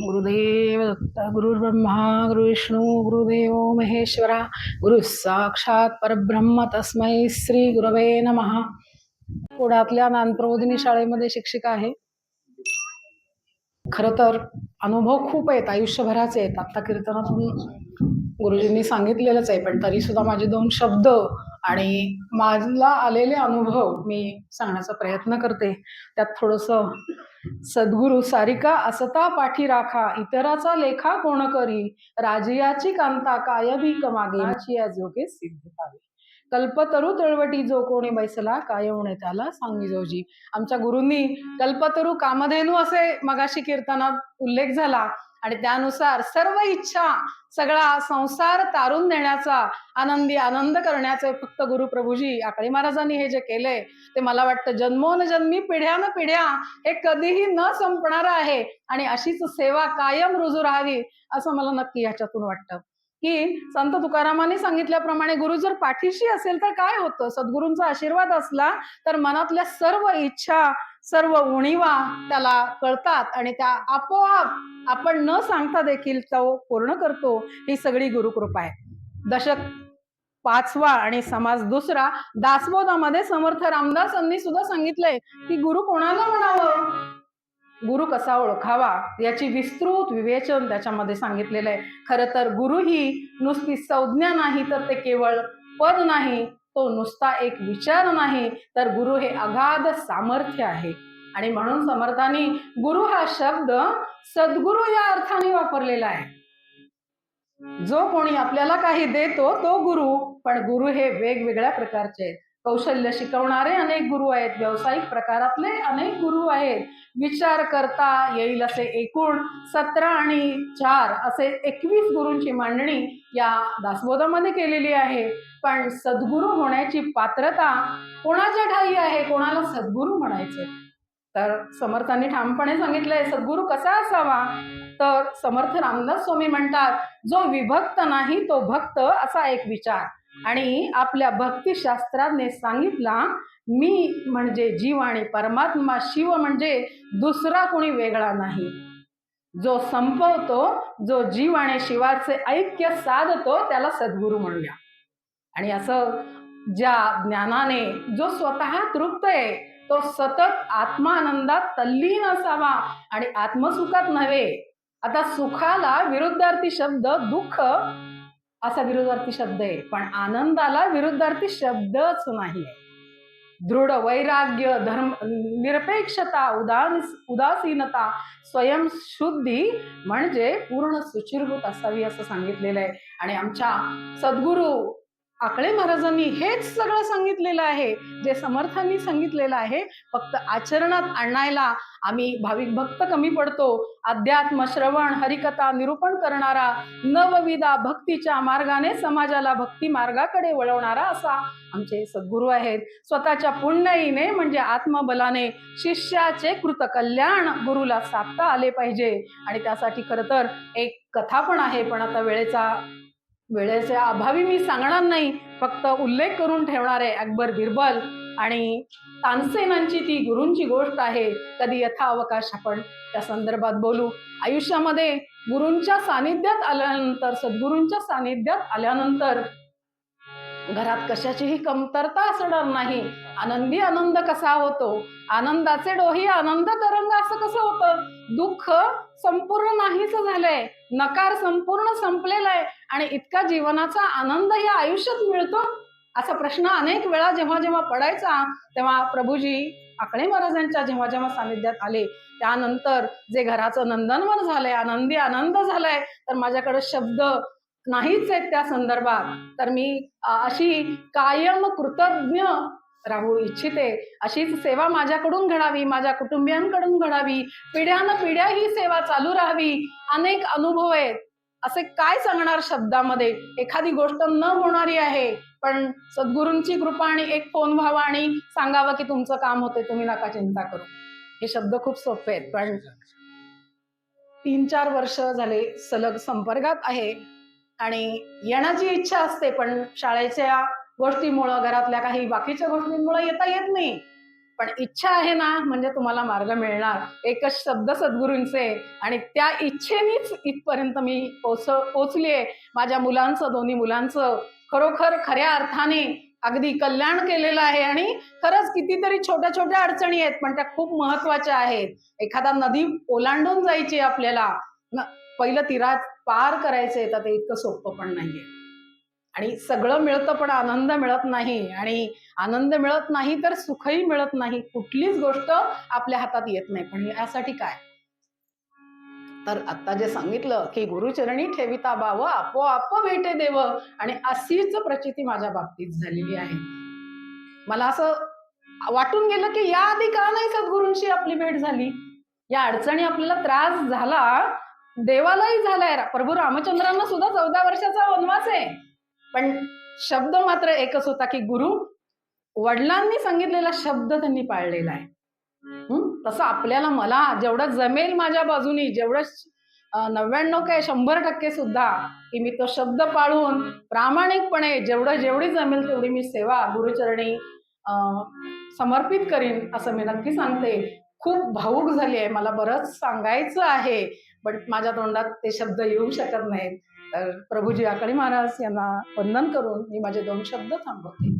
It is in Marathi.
गुरुदेव दत्त गुरुर्ब्रह्मा गुरुविष्णू गुरुदेव महेश्वरा गुरु साक्षात परब्रह्म तस्मै श्री गुरवे नमहा पुण्यातल्या नानप्रबोधिनी शाळेमध्ये शिक्षिका आहे. खरं तर अनुभव खूप आहेत आयुष्यभराचे आहेत. आत्ता कीर्तनातून गुरुजींनी सांगितलेलंच आहे पण तरी सुद्धा माझे दोन शब्द आणि मला आलेले अनुभव मी सांगण्याचा प्रयत्न करते. त्यात थोडंसं सद्गुरु सारिका असता पाठी राखा इतराचा लेखा कोण करी? राजयाची कांता काय कमागे या जोगे सिद्ध पावे. कल्पतरू तळवटी जो कोणी बैसला काय होणे त्याला सांगी जोजी. आमच्या गुरुंनी कल्पतरू कामधेनू असे मगाशी कीर्तनात उल्लेख झाला. आणि त्यानुसार सर्व इच्छा सगळा संसार तारून देण्याचा आनंदी आनंद करण्याचे फक्त गुरु प्रभूजी आकळे महाराजांनी हे जे केलंय ते मला वाटतं जन्मोन जन्मी पिढ्यान पिढ्या हे कधीही न संपणार आहे आणि अशीच सेवा कायम रुजू राहावी असं मला नक्की ह्याच्यातून वाटतं. की संत तुकारामांनी सांगितल्याप्रमाणे गुरु जर पाठीशी असेल तर काय होतं? सद्गुरूंचा आशीर्वाद असला तर मनातल्या सर्व इच्छा सर्व उणीवा त्याला कळतात आणि त्या आपोआप आपण न सांगता देखील तो पूर्ण करतो ही सगळी गुरुकृपा आहे. दशक पाचवा आणि समाज दुसरा दासबोधामध्ये समर्थ रामदासांनी सुद्धा सांगितलंय की गुरु कोणाला म्हणावं? गुरु कसा ओळखावा? याची विस्तृत विवेचन त्याच्यामध्ये सांगितलेलं आहे. खरं तर गुरु ही नुसती संज्ञा नाही तर ते केवळ पद नाही तो नुसता एक विचार नाही तर गुरु हे अगाध सामर्थ्य आहे. आणि म्हणून समर्थांनी गुरु हा शब्द सद्गुरु या अर्थाने वापरलेला आहे. जो कोणी आपल्याला काही देतो तो गुरु पण गुरु हे वेगवेगळ्या प्रकारचे आहेत. कौशल्य शिकवणारे अनेक गुरु आहेत. व्यावसायिक प्रकारातले अनेक गुरु आहेत. विचार करता येईल असे एकूण सतरा आणि चार असे एकवीस गुरूंची मांडणी या दासबोधामध्ये केलेली आहे. पण सद्गुरू होण्याची पात्रता कोणाच्या ठाई आहे? कोणाला सद्गुरू म्हणायचे तर समर्थांनी ठामपणे सांगितलंय सद्गुरू कसा असावा? तर समर्थ रामदास स्वामी म्हणतात जो विभक्त नाही तो भक्त असा एक विचार. आणि आपल्या भक्तिशास्त्राने सांगितला मी म्हणजे जीव आणि परमात्मा शिव म्हणजे दुसरा कोणी वेगळा नाही. जो संपवतो जो जीव आणि शिवाचे ऐक्य साधतो त्याला सद्गुरू म्हणूया. आणि असं ज्या ज्ञानाने जो स्वतः तृप्त आहे तो सतत आत्मानंदात तल्लीन असावा आणि आत्मसुखात नव्हे. आता सुखाला विरुद्धार्थी शब्द दुःख असा विरुद्धार्थी शब्द आहे. पण आनंदाला विरुद्धार्थी शब्दच नाही दृढ वैराग्य धर्म निरपेक्षता उदान उदासीनता स्वयंशुद्धी म्हणजे पूर्ण सुचिरभूत असावी असं सांगितलेलं आहे. आणि आमच्या सद्गुरू आकळे महाराजांनी हेच सगळं सांगितलेलं आहे जे समर्थांनी सांगितलेलं आहे. फक्त आचरणात आणायला आम्ही भाविक भक्त कमी पडतो. अध्यात्म श्रवण हरिकथा निरूपण करणारा नवविदा भक्तीच्या मार्गाने समाजाला भक्ती मार्गाकडे वळवणारा असा आमचे सद्गुरू आहेत. स्वतःच्या पुण्याईने म्हणजे आत्मबलाने शिष्याचे कृत कल्याण गुरुला साधता आले पाहिजे. आणि त्यासाठी खरं तर एक कथा पण आहे पण आता वेळेचा वेळेच्या अभावी मी सांगणार नाही. फक्त उल्लेख करून ठेवणार आहे अकबर बिरबल आणि तानसेनांची ती गुरूंची गोष्ट आहे. कधी यथाअवकाश आपण त्या संदर्भात बोलू. आयुष्यामध्ये गुरूंच्या सानिध्यात आल्यानंतर सद्गुरूंच्या सानिध्यात आल्यानंतर घरात कशाचीही कमतरता असणार नाही. आनंदी आनंद कसा होतो? आनंदाचे डोही आनंद तरंग असं कसं होतं? दुःख संपूर्ण नाहीच झालंय. नकार संपूर्ण संपलेला आहे. आणि इतका जीवनाचा आनंद या आयुष्यात मिळतो? असा प्रश्न अनेक वेळा जेव्हा जेव्हा पडायचा तेव्हा प्रभूजी आकडे महाराजांच्या जेव्हा जेव्हा सानिध्यात आले त्यानंतर जे घराचं नंदनवन झालंय आनंदी आनंद झालाय तर माझ्याकडे शब्द नाहीच आहेत त्या संदर्भात. तर मी अशी कायम कृतज्ञ राहू इच्छिते. अशीच सेवा माझ्याकडून घडावी माझ्या कुटुंबियांकडून घडावी. पिढ्यान पिढ्या ही सेवा चालू राहावी. अनेक अनुभव आहेत. असे काय सांगणार शब्दामध्ये? एखादी गोष्ट न होणारी आहे. पण सद्गुरूंची कृपा आणि एक फोन व्हावा आणि सांगावं की तुमचं काम होते तुम्ही नका चिंता करू. हे शब्द खूप सोपे आहेत पण तीन चार वर्ष झाले सलग संपर्कात आहे. आणि येण्याची इच्छा असते पण शाळेच्या गोष्टीमुळं घरातल्या काही बाकीच्या गोष्टींमुळे येता येत नाही. पण इच्छा आहे ना म्हणजे तुम्हाला मार्ग मिळणार. एकच शब्द सद्गुरूंचे आणि त्या इच्छेनेच इथपर्यंत मी पोच पोचलीये. माझ्या मुलांचं दोन्ही मुलांचं खरोखर खऱ्या अर्थाने अगदी कल्याण केलेलं आहे आणि खरंच कितीतरी छोट्या छोट्या अडचणी आहेत पण त्या खूप महत्त्वाच्या आहेत. एखादा नदी ओलांडून जायची आपल्याला. पहिलं तिरात पार करायचंय तर ते इतकं सोपं पण नाहीये. आणि सगळं मिळतं पण आनंद मिळत नाही. आणि आनंद मिळत नाही तर सुखही मिळत नाही. कुठलीच गोष्ट आपल्या हातात येत नाही. पण यासाठी काय? तर आता जे सांगितलं की गुरुचरणी ठेविता बाव आपोआप भेटे देव आणि अशीच प्रचिती माझ्या बाबतीत झालेली आहे. मला असं वाटून गेलं की या आधी का नाही सद्गुरूंशी आपली भेट झाली? या अडचणी आपल्याला त्रास झाला देवालाही झालाय प्रभू रामचंद्रांना सुद्धा चौदा वर्षाचा वनवास आहे. पण शब्द मात्र एकच होता की गुरु वडिलांनी सांगितलेला शब्द त्यांनी पाळलेला आहे. तसं आपल्याला मला जेवढं जमेल माझ्या बाजूनी जेवढं नव्याण्णव काय शंभर टक्के सुद्धा की मी तो शब्द पाळून प्रामाणिकपणे जेवढं जेवढी जमेल तेवढी मी सेवा गुरुचरणी समर्पित करीन असं मी नक्की सांगते. खूप भाऊक झाली आहे. मला बरंच सांगायचं आहे पण माझ्या तोंडात ते शब्द येऊ शकत नाहीत. तर प्रभूजी आकडी महाराज यांना वंदन करून मी माझे दोन शब्द थांबवते.